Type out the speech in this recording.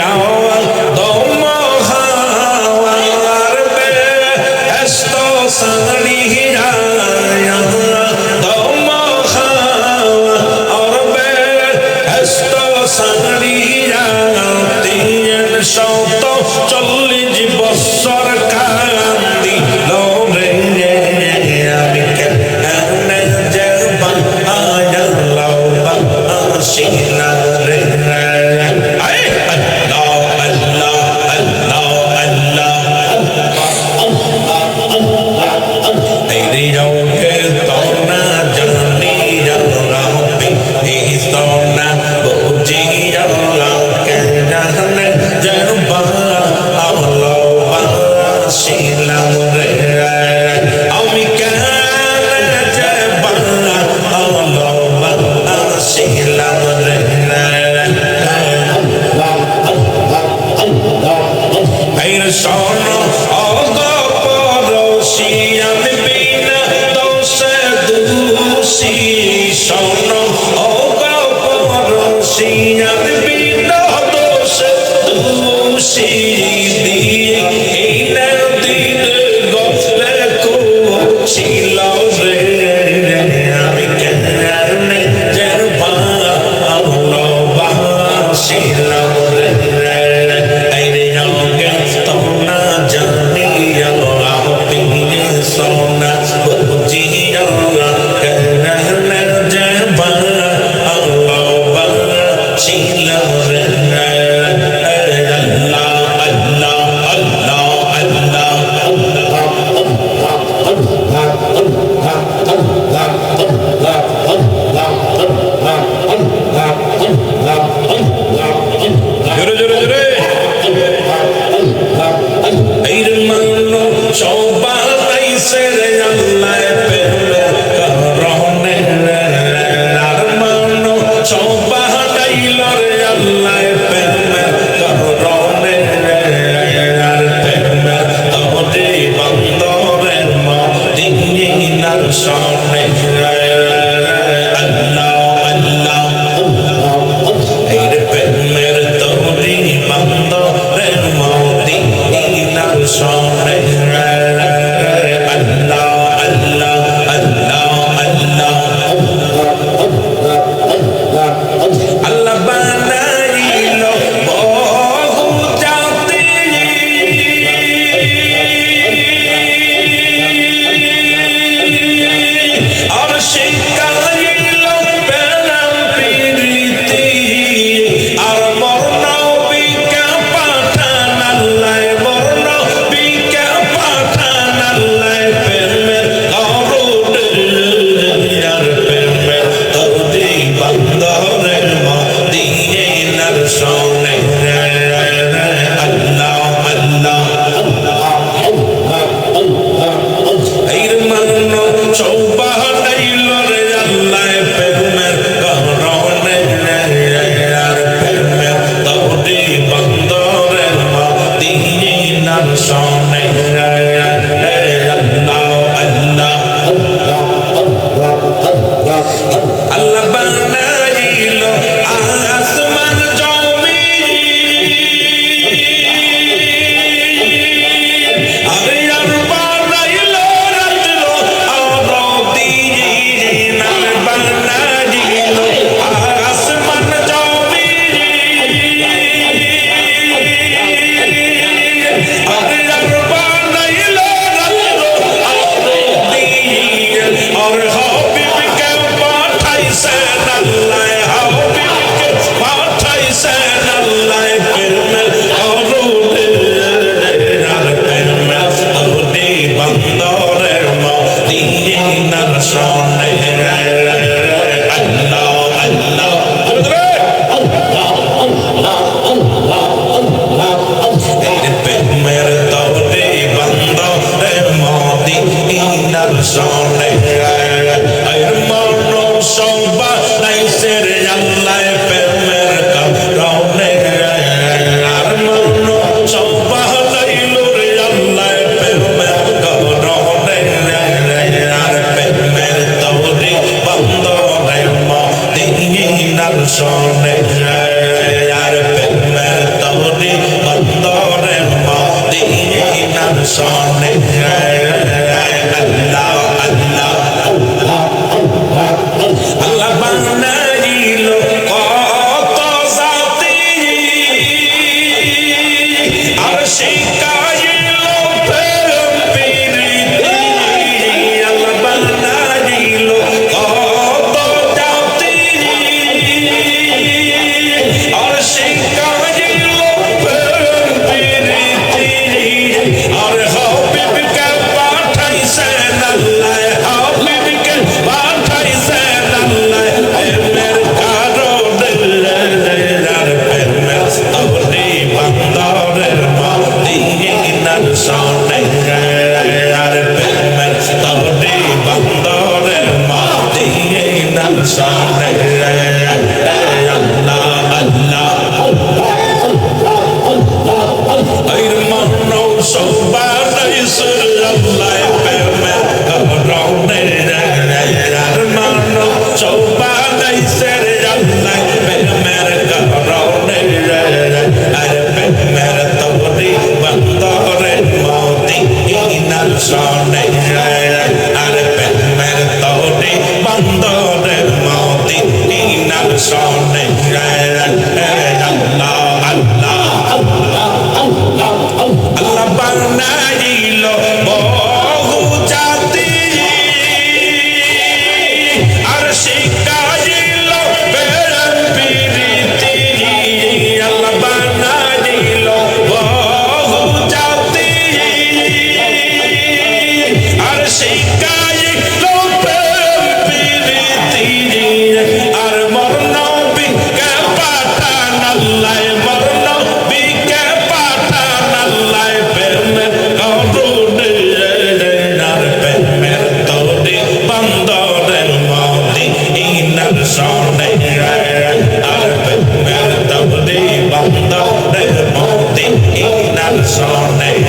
ya ছিলাম রে আমি কেন যে রে শোনো অগ পড়োশি আমি বিনা দোষে দোষী শোনো church on sing. 走吧。al sole